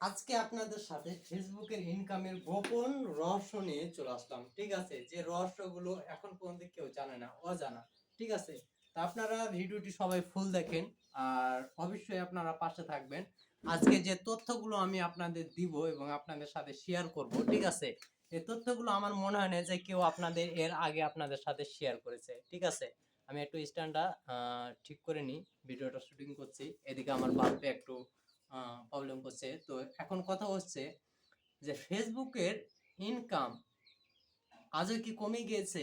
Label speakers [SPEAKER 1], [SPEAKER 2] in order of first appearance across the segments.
[SPEAKER 1] আজকে আপনাদের সাথে ফেসবুকের ইনকামের গোপন রহস্য নিয়ে চলে আসলাম। ঠিক আছে? যে রহস্যগুলো এখন পর্যন্ত কেউ জানে না, অজানা। ঠিক আছে? তা আপনারা ভিডিওটি সবাই ফুল দেখেন, আর অবশ্যই আপনারা পাশে থাকবেন। আজকে যে তথ্যগুলো আমি আপনাদের দিব এবং আপনাদের সাথে শেয়ার করব, ঠিক আছে? এই তথ্যগুলো আমার মনে হয় না যে কেউ আপনাদের এর আগে আপনাদের সাথে শেয়ার করেছে, ঠিক আছে? আমি একটু স্ট্যান্ডটা ঠিক করে নিই। ভিডিওটা শুটিং করছি। এদিকে আমার বাল্বে একটু প্রবলেম করছে তো এখন কথা হচ্ছে যে ফেসবুকের ইনকাম আজও কি কমে গিয়েছে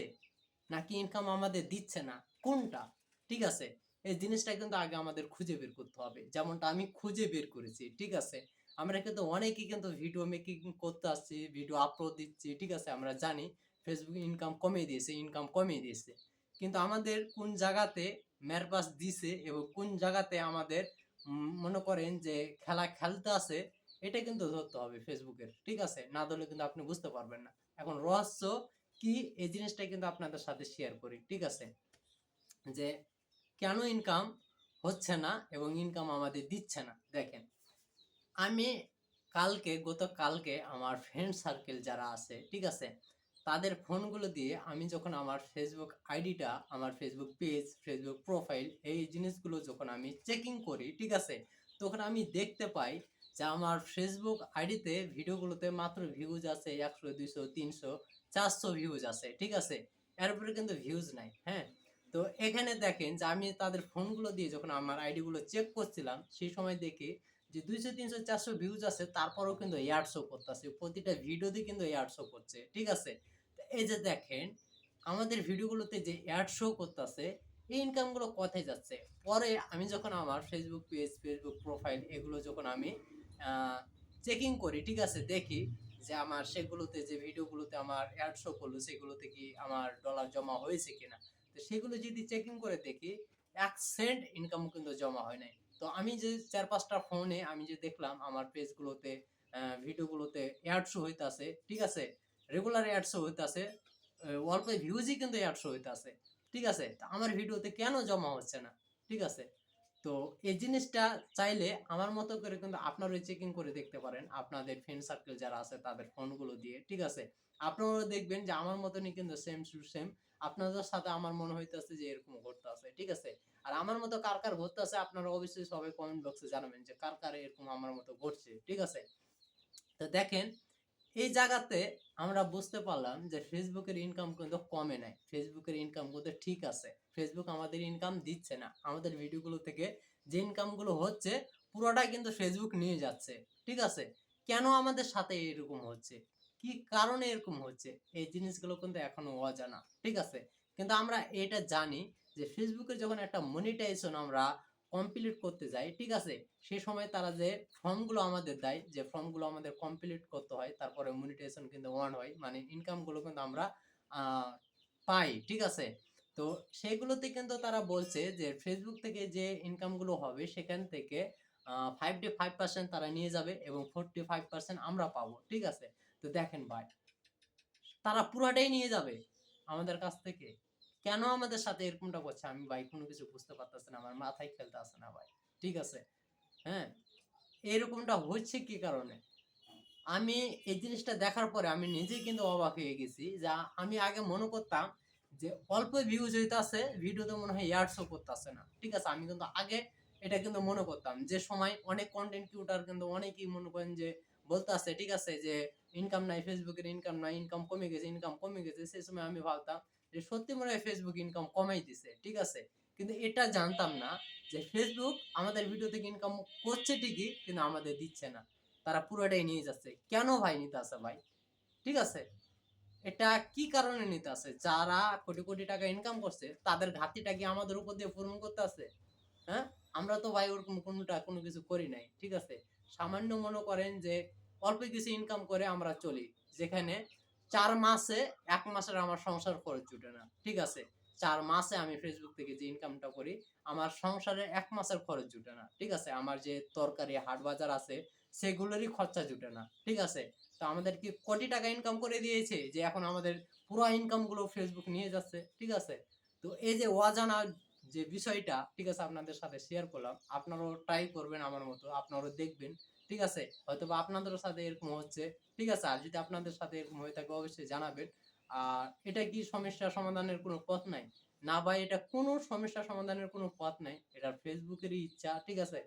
[SPEAKER 1] নাকি ইনকাম আমাদের দিচ্ছে না? কোনটা? ঠিক আছে? এই জিনিসটা কিন্তু আগে আমাদের খুঁজে বের করতে হবে। যেমনটা আমি খুঁজে বের করেছি, ঠিক আছে? আমরা কিন্তু অনেকেই কিন্তু ভিডিও মেকিং করতে আসছি ভিডিও আপলোড দিচ্ছি, ঠিক আছে? আমরা জানি ফেসবুক ইনকাম কমিয়ে দিয়েছে ইনকাম কমিয়ে দিয়েছে। কিন্তু আমাদের কোন জায়গাতে ম্যারপাস দিছে এবং কোন জায়গাতে আমাদের মনে করেন যে খেলা খেলতে আছে এটা কিন্তু ধরতে হবে ফেসবুকের, ঠিক আছে? না ধরলে কিন্তু আপনি বুঝতে পারবেন না। এখন রহস্য কি? এই জিনিসটা কিন্তু আপনাদের সাথে শেয়ার করি, ঠিক আছে? যে কেন ইনকাম হচ্ছে না এবং ইনকাম আমাদের দিচ্ছে না? দেখেন, আমি কালকে গত কালকে আমার ফ্রেন্ড সার্কেল যারা আছে, ঠিক আছে? তাদের ফোনগুলো দিয়ে আমি যখন আমার ফেসবুক আইডিটা আমার ফেসবুক পেজ ফেসবুক প্রোফাইল এই জিনিসগুলো যখন আমি চেকিং করি, ঠিক আছে? তখন আমি দেখতে পাই যে আমার ফেসবুক আইডিতে ভিডিওগুলোতে মাত্র ভিউজ আছে একশো, দুইশো, তিনশো, চারশো ভিউজ আছে, ঠিক আছে? এর উপরে কিন্তু ভিউজ নাই হ্যাঁ? তো এখানে দেখেন যে আমি তাদের ফোনগুলো দিয়ে যখন আমার আইডিগুলো চেক করছিলাম, সেই সময় দেখি যে দুইশো, তিনশো, চারশো ভিউজ আছে, তারপরেও কিন্তু এয়ার শো করতেছে। প্রতিটা ভিডিওতে কিন্তু এয়ার শো করছে, ঠিক আছে? এই যে দেখেন, আমাদের ভিডিওগুলোতে যে অ্যাড শো করতেছে, এই ইনকামগুলো কোথায় যাচ্ছে? পরে আমি যখন আমার ফেসবুক পেজ ফেসবুক প্রোফাইল এগুলো যখন আমি চেকিং করি, ঠিক আছে, দেখি যে আমার সেগুলোতে যে ভিডিওগুলোতে আমার অ্যাড শো করল, সেগুলোতে কি আমার ডলার জমা হয়েছে কিনা? তো সেগুলো যদি চেকিং করে দেখি, এক সেন্ট ইনকাম কিন্তু জমা হয় নাই। তো আমি যে চার পাঁচটা ফোনে আমি যে দেখলাম, আমার পেজগুলোতে ভিডিওগুলোতে অ্যাড শো হইতাছে, ঠিক আছে রেগুলার অ্যাড শো হইতাছে অল্প ভিউজই কিন্তু অ্যাড শো ঠিক আছে? তা আমার ভিডিওতে কেন জমা হচ্ছে না, ঠিক আছে? তো এই জিনিসটা চাইলে আমার মতো করে কিন্তু আপনারা চেকিং করে দেখতে পারেন, আপনাদের ফ্রেন্ড সার্কেল যারা আছে তাদের ফোনগুলো দিয়ে, ঠিক আছে? আপনারাও দেখবেন যে আমার মতনই কিন্তু সেম টু সেম আপনাদের সাথে আমার মনে হইতেছে যে এরকম ঘটতে আছে ঠিক আছে? আর আমার মতো কার কার ঘটতে আছে আপনারা অবশ্যই সবাই কমেন্ট বক্সে জানাবেন যে কার কার এরকম আমার মতো ঘটছে, ঠিক আছে? তো দেখেন এই জায়গাতে আমরা বুঝতে পারলাম যে ফেসবুকের ইনকাম কিন্তু কমে নাই। ফেসবুকের ইনকাম কিন্তু ঠিক আছে। ফেসবুক আমাদের ইনকাম দিচ্ছে না। আমাদের ভিডিওগুলো থেকে যে ইনকামগুলো হচ্ছে, পুরোটাই কিন্তু ফেসবুক নিয়ে যাচ্ছে। ঠিক আছে? কেন আমাদের সাথে এরকম হচ্ছে? কি কারণে এরকম হচ্ছে? এই জিনিসগুলো কিন্তু এখনও অজানা। ঠিক আছে? কিন্তু আমরা এটা জানি যে ফেসবুকে যখন একটা মনিটাইজেশন আমরা কমপ্লিট করতে যাই ঠিক আছে? সেই সময় তারা যে ফর্মগুলো আমাদের দেয়, যে ফর্মগুলো আমাদের কমপ্লিট করতে হয়, তারপরে মনিটাইজেশন কিন্তু ওয়ান হয় মানে ইনকামগুলো কিন্তু আমরা পাই, ঠিক আছে? তো সেগুলোতে কিন্তু তারা বলছে যে ফেসবুক থেকে যে ইনকামগুলো হবে, সেখান থেকে ফাইভ টু ফাইভ পার্সেন্ট তারা নিয়ে যাবে এবং ফোরটি ফাইভ পার্সেন্ট আমরা পাবো, ঠিক আছে? তো দেখেন ভাই, তারা পুরাটাই নিয়ে যাবে আমাদের কাছ থেকে। কেন আমাদের সাথে এরকমটা করছে? আমি ভাই কোনো কিছু বুঝতে পারতেছি না, আমার মাথায় খেলতে আসে না ভাই, ঠিক আছে? হ্যাঁ? এরকমটা হচ্ছে কি কারণে? আমি এই জিনিসটা দেখার পরে আমি নিজেই কিন্তু অবাক হয়ে গেছি যা আমি আগে মনে করতাম যে অল্প ভিউজ হইতাছে, ভিডিওতে মনে হয় ইয়ার শো করতেছে না, ঠিক আছে? আমি কিন্তু আগে এটা কিন্তু মনে করতাম যে সময় অনেক কন্টেন্ট ক্রিয়েটার কিন্তু অনেকেই মনে করেন যে বলতে আছে ঠিক আছে? যে ইনকাম নাই ফেসবুকের ইনকাম নাই ইনকাম কমে গেছে ইনকাম কমে গেছে, সেই সময় আমি ভাবতাম যে সত্যি মনে হয় ফেসবুক ইনকাম কমাই দিছে, ঠিক আছে? কিন্তু এটা জানতাম না যে ফেসবুক আমাদের ভিডিও থেকে ইনকাম করছে ঠিকই, কিন্তু আমাদের দিচ্ছে না। তারা পুরোটাই নিয়ে যাচ্ছে। কেন ভাই নিতে আসে ভাই? ঠিক আছে? এটা কি কারণে নিতে আসে যারা কোটি কোটি টাকা ইনকাম করছে, তাদের ঘাটতিটা কি আমাদের উপর দিয়ে পূরণ করতে আছে? হ্যাঁ? আমরা তো ভাই ওরকম কোনোটা, কোনো কিছু করি নাই, ঠিক আছে? সামান্য মনে করেন যে অল্প কিছু ইনকাম করে আমরা চলি, যেখানে চার মাসে, এক মাসের আমার সংসার খরচ জুটে না, ঠিক আছে? চার মাসে আমি ফেসবুক থেকে যে ইনকামটা করি, আমার সংসারে এক মাসের খরচ জুটে না, ঠিক আছে? আমার যে তরকারি, হাট বাজার আছে, সেগুলোরই খরচা জুটে না, ঠিক আছে? তো আমাদের কি কোটি টাকা ইনকাম করে দিয়েছে যে এখন আমাদের পুরো ইনকামগুলো ফেসবুক নিয়ে যাচ্ছে, ঠিক আছে? তো এই যে অজানা যে বিষয়টা, ঠিক আছে, আপনাদের সাথে শেয়ার করলাম, আপনারাও ট্রাই করবেন আমার মতো, আপনারাও দেখবেন ঠিক আছে? হয়তো বা আপনাদের সাথে এরকম হচ্ছে। ঠিক আছে? আর যদি আপনাদের সাথে এরকম হয়ে থাকে, অবশ্যই জানাবেন। আর এটা কি সমস্যা সমাধানের কোনো পথ নাই? না ভাই, এটা কোনো সমস্যা সমাধানের কোনো পথ নাই। এটা ফেসবুকেরই ইচ্ছা, ঠিক আছে?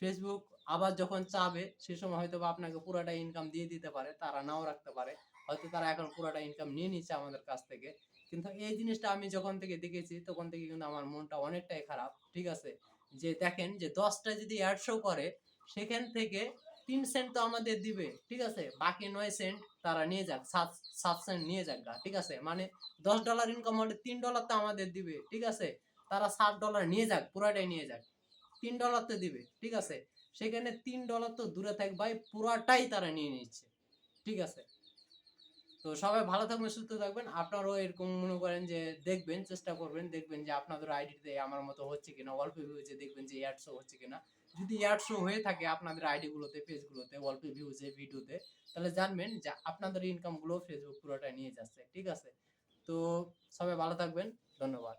[SPEAKER 1] ফেসবুক আবার যখন চাবে, সে সময় হয়তো বা আপনাকে পুরোটা ইনকাম দিয়ে দিতে পারে, তারা নাও রাখতে পারে। হয়তো তারা এখন পুরোটা ইনকাম নিয়ে নিচ্ছে আমাদের কাছ থেকে। কিন্তু এই জিনিসটা আমি যখন থেকে দেখেছি, তখন থেকে কিন্তু আমার মনটা অনেকটাই খারাপ, ঠিক আছে? যে দেখেন যে দশটা যদি অ্যাডশো করে, সেখান থেকে তিন সেন্ট তো আমাদের দিবে ঠিক আছে? বাকি নয় সেন্ট তারা নিয়ে যাক সাত সাত সেন্ট নিয়ে যাক গা, ঠিক আছে? মানে দশ ডলার ইনকাম হলে তিন ডলার তো আমাদের দিবে ঠিক আছে? তারা সাত ডলার নিয়ে যাক পুরাটাই নিয়ে যাক। তিন ডলার তো দিবে ঠিক আছে? সেখানে তিন ডলার তো দূরে থাক ভাই পুরাটাই তারা নিয়ে নিচ্ছে ঠিক আছে? তো সবাই ভালো থাকবেন সুস্থ থাকবেন। আপনারাও এরকম মনে করেন যে দেখবেন চেষ্টা করবেন দেখবেন যে আপনাদের আইডিতে আমার মতো হচ্ছে কিনা অল্প ভিউজে দেখবেন যে অ্যাডশো হচ্ছে কিনা। যদি অ্যাড শো হয়ে থাকে আপনাদের আইডিগুলোতে গুলোতে পেজ গুলোতে অল্প ভিউজে ভিডিওতে তাহলে জানবেন যে আপনাদের ইনকামগুলো ফেসবুক পুরোটা নিয়ে যাচ্ছে, ঠিক আছে? তো সবাই ভালো থাকবেন, ধন্যবাদ।